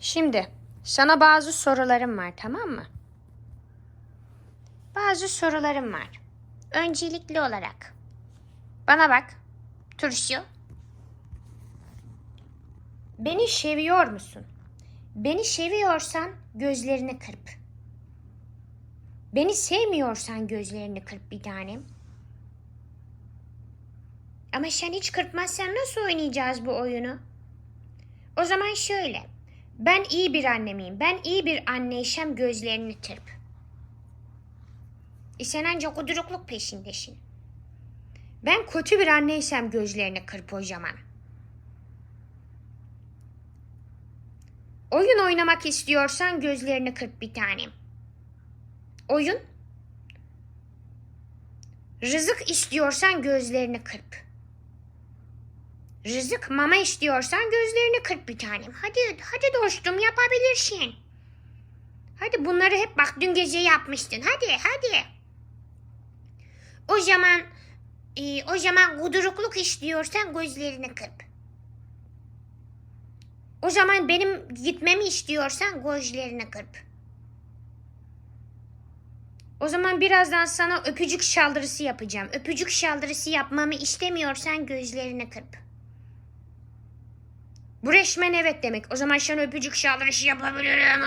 Şimdi sana bazı sorularım var tamam mı? Bazı sorularım var. Öncelikli olarak. Bana bak. Turşu. Beni seviyor musun? Beni seviyorsan gözlerini kırp. Beni sevmiyorsan gözlerini kırp bir tanem. Ama sen hiç kırpmazsan nasıl oynayacağız bu oyunu? O zaman şöyle. Ben iyi bir annemiyim. Ben iyi bir anneysem gözlerini kırp. E sen ancak kudurukluk peşindesin. Ben kötü bir anneysem gözlerini kırp o zaman. Oyun oynamak istiyorsan gözlerini kırp bir tanem. Oyun. Rızık istiyorsan gözlerini kırp. Rızık mama istiyorsan gözlerini kırp bir tanem. Hadi hadi dostum yapabilirsin. Hadi bunları hep bak dün gece yapmıştın. Hadi hadi. O zaman e, o zaman kudurukluk istiyorsan gözlerini kırp. O zaman benim gitmemi istiyorsan gözlerini kırp. O zaman birazdan sana öpücük şaldırısı yapacağım. Öpücük şaldırısı yapmamı istemiyorsan gözlerini kırp. Bu resmen evet demek. O zaman sana öpücük şaldırısı yapabilirim.